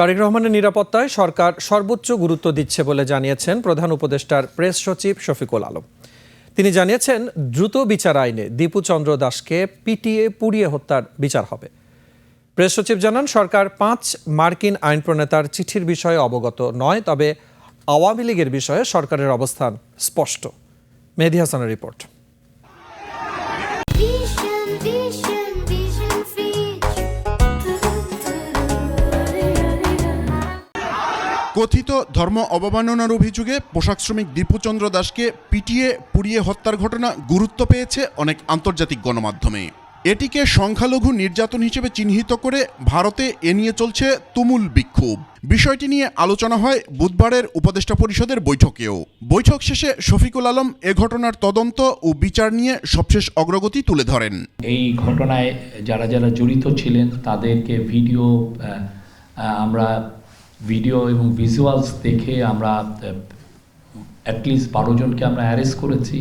তারেক রহমানের নিরাপত্তায় সরকার সর্বোচ্চ গুরুত্ব দিচ্ছে বলে জানিয়েছেন প্রধান উপদেষ্টার প্রেস সচিব শফিকুল আলম। তিনি জানিয়েছেন, দ্রুত বিচার আইনে দীপু চন্দ্র দাসকে পিটিয়ে পুড়িয়ে হত্যার বিচার হবে। প্রেস সচিব জানান, সরকার পাঁচ মার্কিন আইন প্রণেতার চিঠির বিষয়ে অবগত নয়, তবে আওয়ামী লীগের বিষয়ে সরকারের অবস্থান স্পষ্ট। মেহেদি হাসানের রিপোর্ট। কথিত ধর্ম অবমাননার অভিযোগে পোশাক শ্রমিক দীপুচন্দ্র দাসকে পিটিয়ে, পুড়িয়ে হত্যার ঘটনা গুরুত্ব পেয়েছে অনেক আন্তর্জাতিক গণমাধ্যমে। এটিকে সংখ্যালঘু নির্যাতন হিসেবে চিহ্নিত করে ভারতে এ নিয়ে চলছে তুমুল বিক্ষোভ। বিষয়টি নিয়ে আলোচনা হয় বুধবারের উপদেষ্টা পরিষদের বৈঠকেও। বৈঠক শেষে শফিকুল আলম এ ঘটনার তদন্ত ও বিচার নিয়ে সবশেষ অগ্রগতি তুলে ধরেন। এই ঘটনায় যারা যারা জড়িত ছিলেন তাদেরকে ভিডিও আমরা ভিডিও এবং ভিজুয়ালস দেখে আমরা অ্যাটলিস্ট বারো জনকে আমরা অ্যারেস্ট করেছি।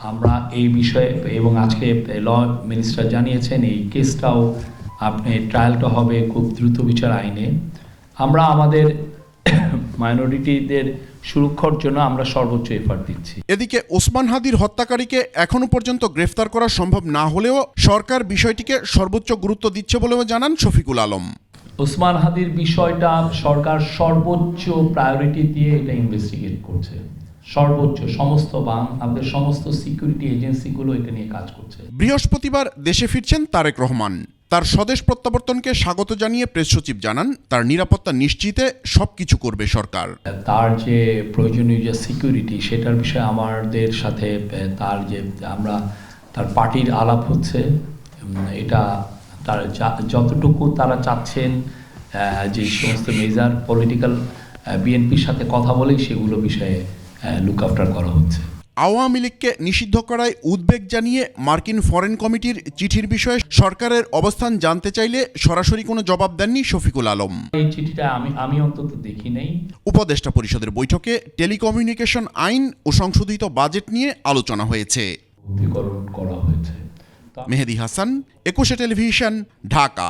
আমরা এই বিষয়ে এবং আজকে ল মিনিস্টার জানিয়েছেন, এই কেসটাও আপনি ট্রায়ালটা হবে খুব দ্রুত বিচার আইনে। আমরা আমাদের মাইনরিটিদের সুরক্ষার জন্য আমরা সর্বোচ্চ এফার্ট দিচ্ছি। এদিকে ওসমান হাদির হত্যাকারীকে এখনও পর্যন্ত গ্রেফতার করা সম্ভব না হলেও সরকার বিষয়টিকে সর্বোচ্চ গুরুত্ব দিচ্ছে বলেও জানান শফিকুল আলম। ওসমান হাদির বিষয়টা সরকার সর্বোচ্চ প্রায়োরিটি দিয়ে এটা ইনভেস্টিগেট করছে। সর্বোচ্চ সমস্ত বাং আমাদের সমস্ত সিকিউরিটি এজেন্সিগুলো এটা নিয়ে কাজ করছে। বৃহস্পতিবার দেশে ফিরছেন তারেক রহমান। তার স্বদেশ প্রত্যাবর্তনকে স্বাগত জানিয়ে প্রেস সচিব জানান তার নিরাপত্তা নিশ্চিতে সবকিছু করবে সরকার। তার যে প্রয়োজনীয় যে সিকিউরিটি সেটার বিষয়ে আমাদের সাথে তার যে আমরা তার পার্টির আলাপ হচ্ছে। এটা তার যতটুকু তারা চাচ্ছেন যে সমস্ত মেজার পলিটিক্যাল বিএনপির সাথে কথা বলেই সেগুলো বিষয়ে লুক আফটার করা হচ্ছে। আওয়ামী লীগকে নিষিদ্ধ করায় উদ্বেগ জানিয়ে মার্কিন ফরেন কমিটির চিঠির বিষয়ে সরকারের অবস্থান জানতে চাইলে সরাসরি কোনো জবাব দেননি শফিকুল আলম। এই চিঠিটা আমি আমি অন্তত দেখি নেই। উপদেষ্টা পরিষদের বৈঠকে টেলিকমিউনিকেশন আইন ও সংশোধিত বাজেট নিয়ে আলোচনা হয়েছে। করা মেহেদি হাসান একুশে টেলিভিশন ঢাকা